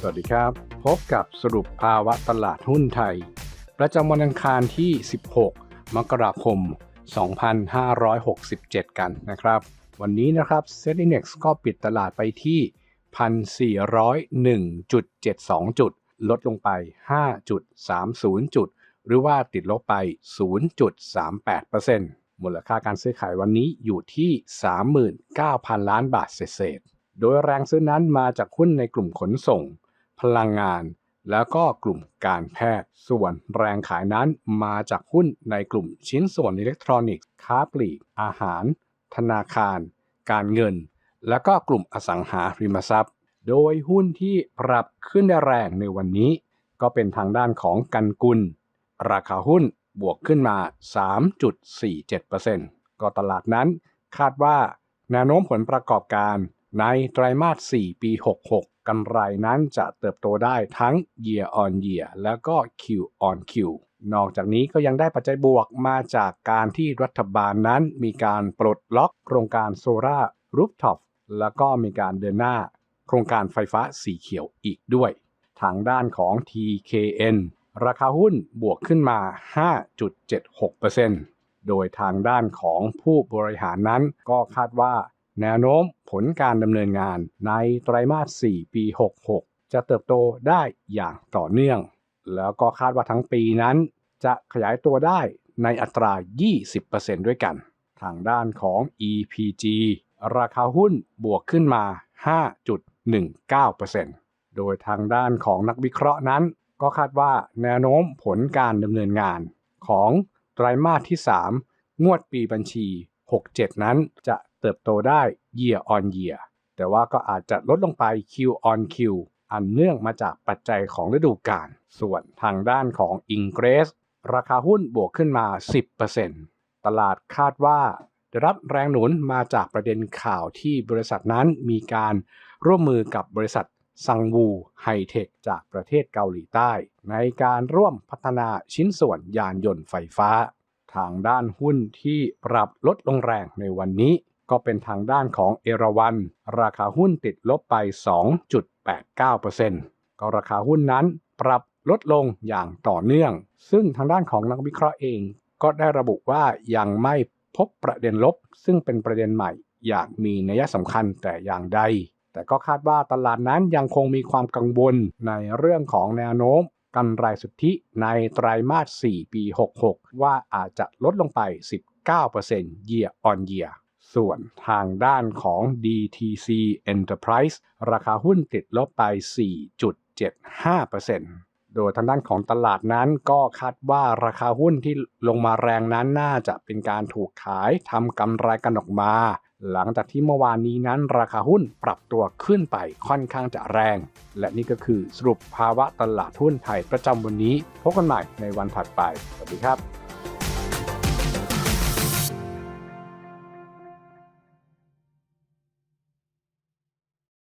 สวัสดีครับ พบกับสรุปภาวะตลาดหุ้นไทย ประจำวันอังคารที่ 16 มกราคม 2567 กันนะครับ วันนี้นะครับ s e t i n e x ก็ปิดตลาดไปที่ 1,401.72 จุด ลดลงไป 5.30 จุด หรือว่าติดลบไป 0.38%มูลค่าการซื้อขายวันนี้อยู่ที่ 39,000 ล้านบาทเศษโดยแรงซื้อนั้นมาจากหุ้นในกลุ่มขนส่ง พลังงาน แล้วก็กลุ่มการแพทย์ ส่วนแรงขายนั้นมาจากหุ้นในกลุ่มชิ้นส่วนอิเล็กทรอนิกส์ ค้าปลีก อาหาร ธนาคาร การเงิน แล้วก็กลุ่มอสังหาริมทรัพย์ โดยหุ้นที่ปรับขึ้นได้แรงในวันนี้ ก็เป็นทางด้านของกันกุล ราคาหุ้นบวกขึ้นมา 3.47%ก็ตลาดนั้นคาดว่าแนวโน้มผลประกอบการ ในไตรมาส 4 ปี 66 กำไรนั้นจะเติบโตได้ทั้ง year on year แล้วก็ Q on Q นอกจากนี้ก็ยังได้ปัจจัยบวกมาจากการที่รัฐบาลนั้นมีการปลดล็อกโครงการโซลารูฟท็อปแล้วก็มีการเดินหน้า โครงการไฟฟ้าสีเขียวอีกด้วย ทางด้านของ TKN ราคาหุ้นบวกขึ้นมา 5.76%โดยทางด้านของผู้บริหารนั้นก็คาดว่า แนวโน้มผลการดำเนินงานในไตรมาส 4 ปี 66 จะเติบโตได้อย่างต่อเนื่อง แล้วก็คาดว่าทั้งปีนั้น จะขยายตัวได้ในอัตรา 20%ด้วยกัน ทางด้านของ EPG ราคาหุ้นบวกขึ้นมา 5.19%โดยทางด้านของนักวิเคราะห์นั้น ก็คาดว่าแนวโน้มผลการดำเนินงานของไตรมาสที่ 3 งวดปีบัญชี 67 นั้นจะ เติบโตได้ year on year แต่ว่าก็อาจจะลดลงไป Q on Q อันเนื่องมาจากปัจจัยของฤดูกาล ส่วนทางด้านของ i n g r e s s ราคาหุ้นบวกขึ้นมา 10%ตลาดคาดว่าได้รับแรงหนุนมาจากประเด็นข่าวที่บริษัทนั้นมีการร่วมมือกับบริษัทซังวูไฮเทคจากประเทศเกาหลีใต้ ในการร่วมพัฒนาชิ้นส่วนยานยนต์ไฟฟ้า ทางด้านหุ้นที่ปรับลดลงแรงในวันนี้ ก็เป็นทางด้านของเอราวันราคาหุ้นติดลบไป 2.89%ก็ราคาหุ้นนั้นปรับลดลงอย่างต่อเนื่อง ซึ่งทางด้านของนักวิเคราะห์เองก็ได้ระบุว่ายังไม่พบประเด็นลบ ซึ่งเป็นประเด็นใหม่อย่างมีนัยสำคัญแต่อย่างใด แต่ก็คาดว่าตลาดนั้นยังคงมีความกังวลในเรื่องของแนวโน้มกำไรสุทธิในไตรามาส 4 ปี 66 ว่าอาจจะลดลงไป 19% year on year ส่วนทางด้านของ DTC Enterprise ราคาหุ้นติดลบไป 4.75%โดยทางด้านของตลาดนั้นก็คาดว่าราคาหุ้นที่ลงมาแรงนั้นน่าจะเป็นการถูกขายทำกำไรกันออกมา หลังจากที่เมื่อวานนี้นั้นราคาหุ้นปรับตัวขึ้นไปค่อนข้างจะแรง และนี่ก็คือสรุปภาวะตลาดหุ้นไทยประจำวันนี้พบกันใหม่ในวันถัดไป สวัสดีครับ